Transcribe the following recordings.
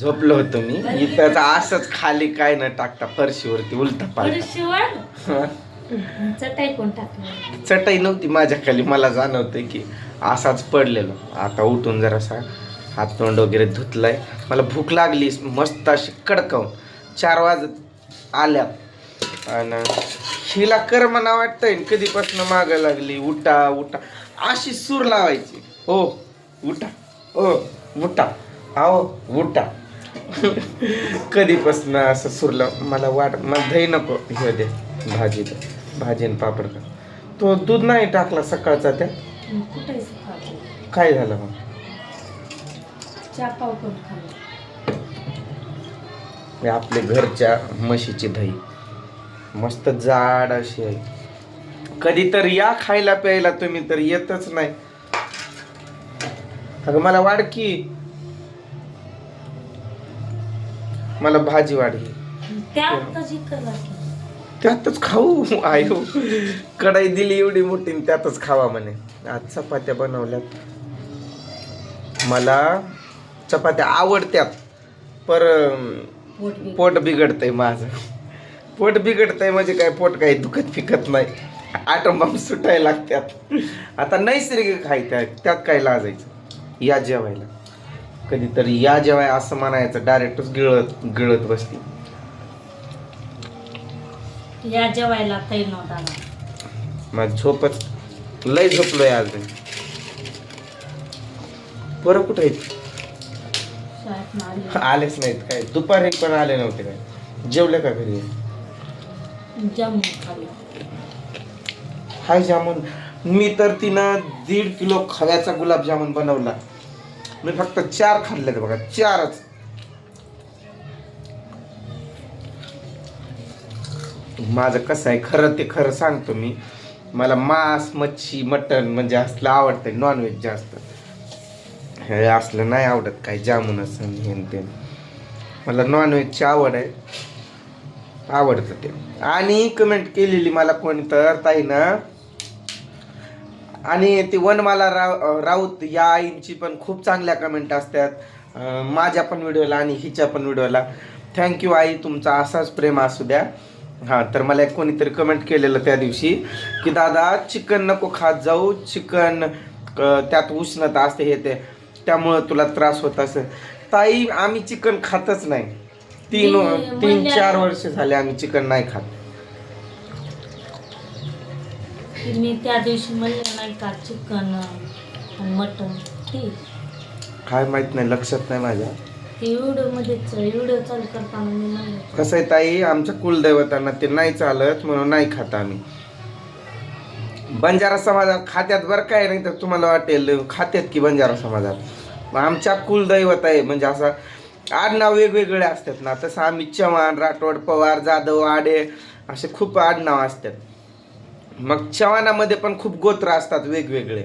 झोपलो होतो मी. इथं असंच खाली काय न टाकता फरशीवरती उलटा पालटा. शिवाय चटाई कोण टाकलं? चटई नव्हती माझ्या खाली मला जाणवतंय की असाच पडलेलो. आता उठून जरासा हात तोंड वगैरे धुतलाय. मला भूक लागली. मस्त अशी कडकावून. चार वाजत आल्यात. आणि हिला कर म्हणा वाटतंय. कधीपासून मागं लागली. उठा उठा. अशी सूर लावायची. हो उठा. ओ उठा. आओ उठा. कधीपासून असं सुरलं मला वाट मला दही नको हे दे भाजी दे भाजी आणि पापड का तो दूध नाही टाकला सकाळचा त्या? कुठे काय झालं मग? हे आपल्या घरच्या म्हशीची दही. मस्त जाड अशी आहे. कधी तर या खायला प्यायला तुम्ही तर येतच नाही. अगं मला वाढ की. मला भाजी वाढली. त्यातच खाऊ आयो. कढाई दिली एवढी मोठी आणि त्यातच खावा म्हणे. आज चपात्या बनवल्यात. मला चपात्या आवडत्यात पर पोट बिघडतंय. माझं. पोट बिघडतंय म्हणजे काय पोट काही दुखत फिकत नाही. आटंबाम सुटायला लागत्यात आता नैसर्गिक खायच्या त्यात काय लाजायचं? या जेवायला. कधीतरी या जेवाय असं म्हणायचं डायरेक्टच गिळत गिळत बसती या जेवायला तैल नव्हता झोपच लय झोपलोय आज. बरं कुठे आहेत? आलेच नाहीत काय? दुपारी पण आले नव्हते काय? जेवले का घरी? खाल्लं. हाय जामून. मी तर तिनं दीड किलो खव्याचा गुलाबजामुन बनवला. मी फक्त चार खाल्ले बघा चारच. माझं कसं आहे खरं ते खरं सांगतो मी. मला मांस मच्छी मटण म्हणजे असलं आवडतं नॉनव्हेज जास्त. हे असलं नाही आवडत काय जामून असं हे ते. मला नॉनव्हेजची आवड आहे. आवडतं ते. आणि कमेंट केलेली मला कोणी तर ताई ना आणि ती वनमाला राव राऊत या आईंची पण खूप चांगल्या कमेंट असतात. माझ्या पण व्हिडिओला आणि हिच्या पण व्हिडिओला. थँक्यू आई तुमचा असाच प्रेम असू द्या. हां तर मला एक कोणीतरी कमेंट केलेलं त्या दिवशी की दादा चिकन नको खात जाऊ. चिकन त्यात उष्णता असते हे ते. त्यामुळं तुला त्रास होत असेल. ताई आम्ही चिकन खातच नाही. तीन तीन चार वर्ष झाले आम्ही चिकन नाही खात. की मी त्या दिवशी म्हणलं नाही का चिकन आणि मटन ते काय माहीत नाही लक्षात नाही माझ्या. ते व्हिडिओ मध्येच व्हिडिओ चालू करताना मी म्हणलं कसं आहे ताई आमच्या कुलदैवतांना ते नाही चालत म्हणून नाही खात आम्ही. बंजारा समाजात खात्यात बरं काय नाही तर तुम्हाला वाटेल खात्यात की बंजारा समाजात? मग आमच्या कुलदैवत आहे म्हणजे असं आडनाव वेगवेगळे असतात ना तसं आम्ही चव्हाण राठोड पवार जाधव आडे असे खूप आडनाव असतात. मग चव्हाणामध्ये पण खूप गोत्र असतात वेगवेगळे.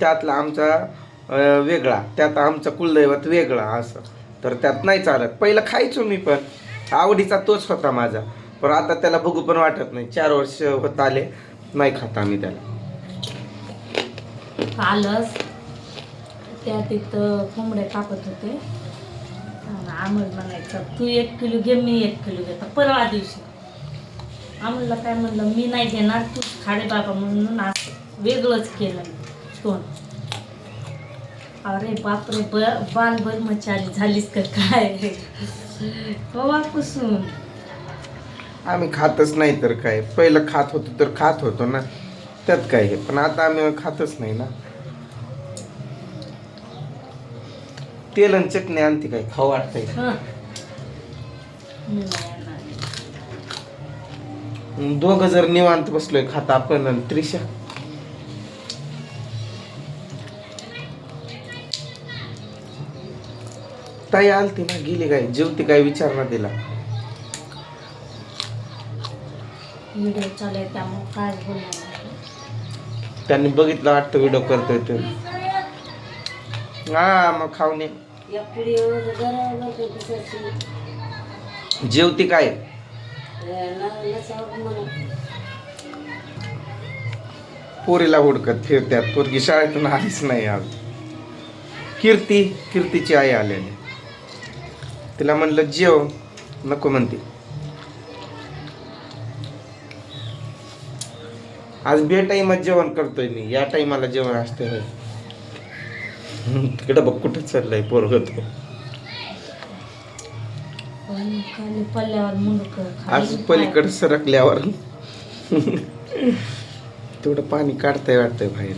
त्यातला आमचा वेगळा त्यात आमचं कुलदैवत वेगळा असं. तर त्यात नाही चालत. पहिलं खायचो मी पण. आवडीचा तोच होता माझा. पण आता त्याला बघू पण वाटत नाही. चार वर्ष होत आले नाही खात आम्ही त्याला. कालच त्या तिथं कोंबड्या कापत होते. आणि म्हणायचं तू एक किलो घे मी एक किलो घेता. परवा दिवशी. आम्हाला काय म्हणलं मी नाही घेणार तू खाडे बाबा म्हणून असं वेगळंच केलं. तोंड अरे बापरे ब बाल बर मचाली झालीस का काय? कवापासून? आम्ही खातच नाही तर काय? पहिलं खात होतो तर खात होतो ना. त्यात काय हे? पण आता आम्ही खातच नाही ना. तेल आणि चटणी आणते काय? खाऊ वाटतंय. हं. दोघं जर निवांत बसलोय खाता आपण आणि त्रिशा ताई आलती ना गेली काय जेवती काय विचार ना तिला व्हिडिओ चालू आहे त्यामुळे काय बोलणार नाही. त्यांनी बघितलं वाटतं व्हिडिओ करतोय ते हा मग खाऊन ये. जेवती काय. पोरीला हुडकत फिरत्यात. पोरगी शाळेतून आलीच नाही आज. कीर्ती कीर्तीची आई आलेली. तिला म्हणलं जेव. नको म्हणते. आज बे टाईमात जेवण करतोय मी. या टाईमाला जेवण असते होय. तिकडं बघ कुठं चाललंय पोरग तो. पण खाली पल्ल्यावर मुंडक आज पलीकडे सरकल्यावर. तेवढं पाणी काढताय वाटतंय बाहेर.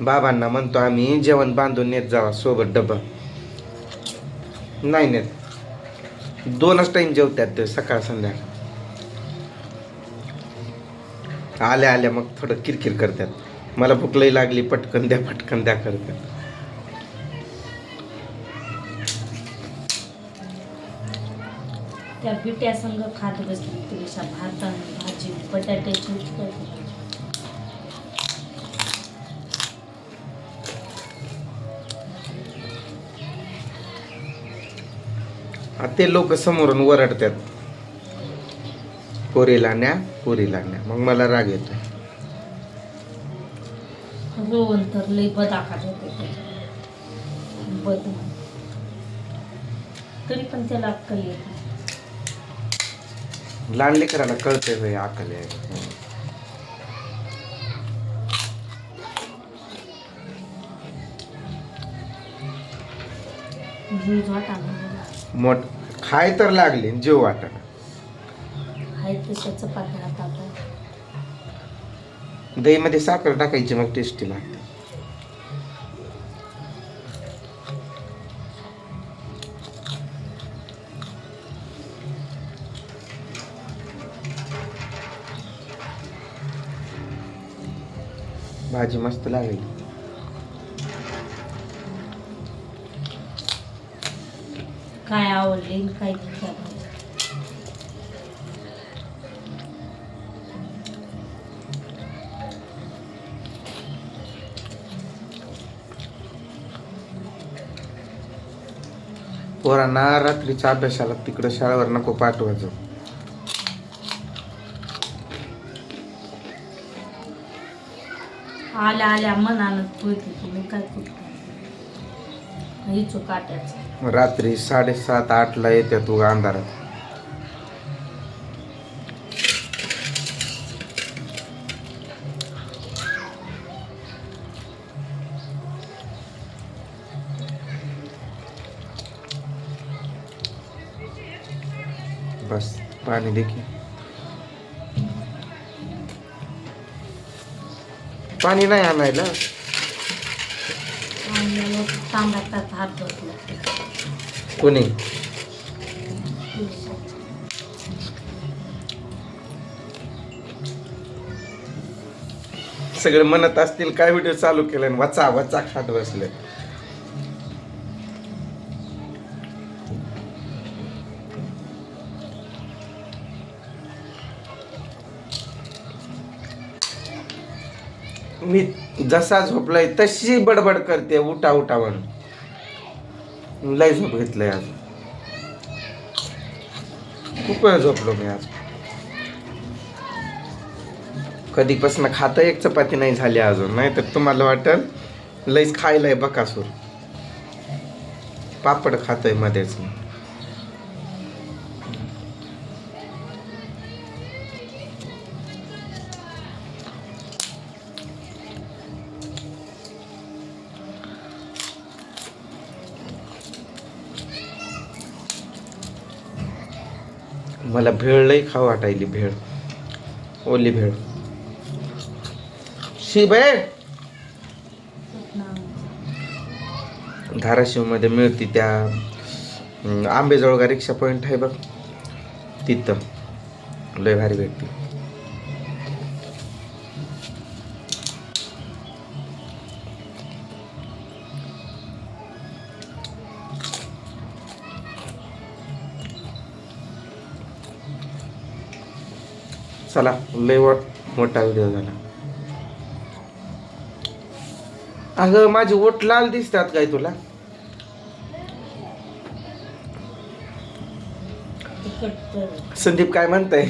बाबांना म्हणतो आम्ही जेवण बांधून नेत जावा सोबत डबा. नाही नेत. दोनच टाइम जेवतात ते सकाळ संध्याकाळ. आल्या आल्या मग थोडं किरकिर करतात. मला भूक लई लागली पटकन द्या पटकन द्या करतात. त्या बिट्या संग खात बसली तुळशा भात भाजी बटाट्याची ते लोक समोरून वरडतात पोरीला न्या पोरीला न्या मग मला राग येतो तर लई बदाका होते बद. तरी पण त्याला अक्कल येत नाही. लहान लेकराला कळतंय होय अकल आहे जीव मोठ खाय तर लागली जीव वाटणं चपात्या हातात दहीमध्ये साखर टाकायची मग टेस्टी लागते भाजी मस्त लागेल. काय आवडले काय पोरांना रात्रीच्या अभ्यासाला तिकडं शाळेवर नको पाठवायचं. आल्या आल्या मनानं पळते तुम्ही काय करतो काट्याचं. रात्री साडेसात आठला येत्या तू अंधारात. बस पाणी देखील. पाणी नाही आणायला? तांब्यात हात धुतला. कोणी? सगळे म्हणत असतील काय व्हिडिओ चालू केले वचा वचा खात बसले. मी जसा झोपलाय तशी बडबड करते उठा उठा म्हणून. लय झोप घेतलंय आज. खूप वेळ झोपलो मी आज. कधीपासून खातं एक चपाती नाही झाली अजून नाही तर तुम्हाला वाटेल लईच खायलाय बकासूर. पापड खातोय मध्येच मला भेळ लई खाऊ वाटायली भेळ. ओली भेळ. शिबे धाराशिवमध्ये मिळते त्या अं, रिक्षा पॉईंट आहे बघ. तिथं. लय भारी भेटते. चला लय मोठा व्हिडिओ झाला. अगं माझी ओट लाल दिसतात काय तुला? संदीप काय म्हणताय?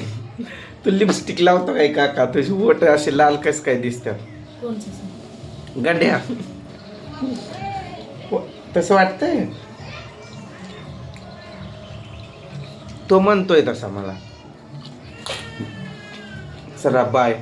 तू लिपस्टिक लावतो काय काका? तुझी ओट असे लाल कस काय दिसतात? गड्या. सांग तसं वाटतंय? तो म्हणतोय तसा मला. चला बाय